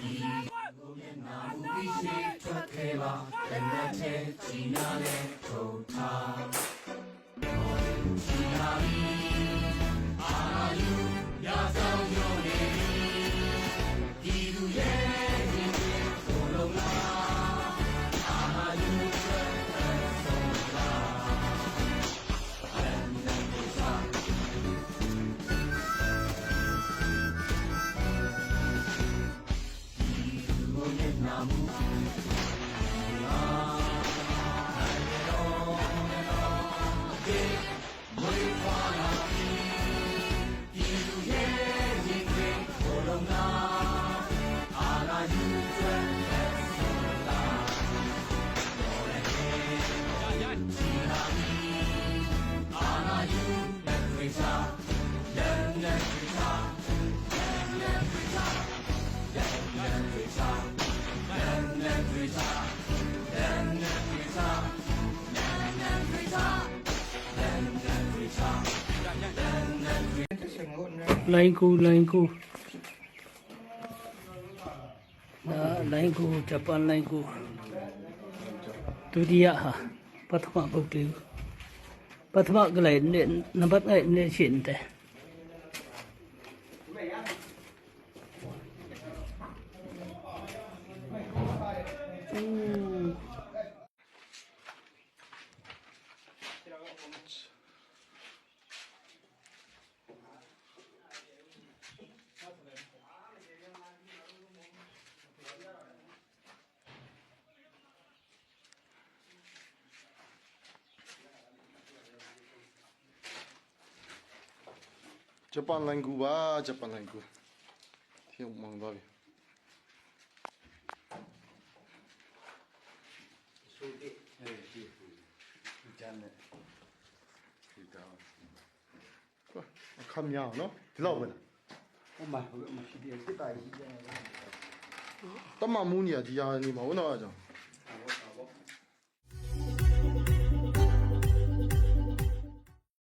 လိုင်းကူလိုင်းကူဒါလိုင်းကူဂျပန်လို moje na mu. lấy anh cu, lấy anh cu. Đó, lấy anh cu, chụp ăn lấy anh cu. Tôi đi ạ, hả? Bắt thọ bốc tiêu bắt thọ cái này nên nó bắt này nên chuyển thế. Mm. ဂျပန်လိုင်းကူပါဂျပန်လိုင်းကူထင်းမောင်သွားပြီအခမ်းများနော်ဒီလောက်ပဲလားဟိုမှာဟိုမှာရှိတယ်စစ်တာရှိတယ်တမမူးနေရဒီဟာနေမှာဟုတ်တော့အကြောင်း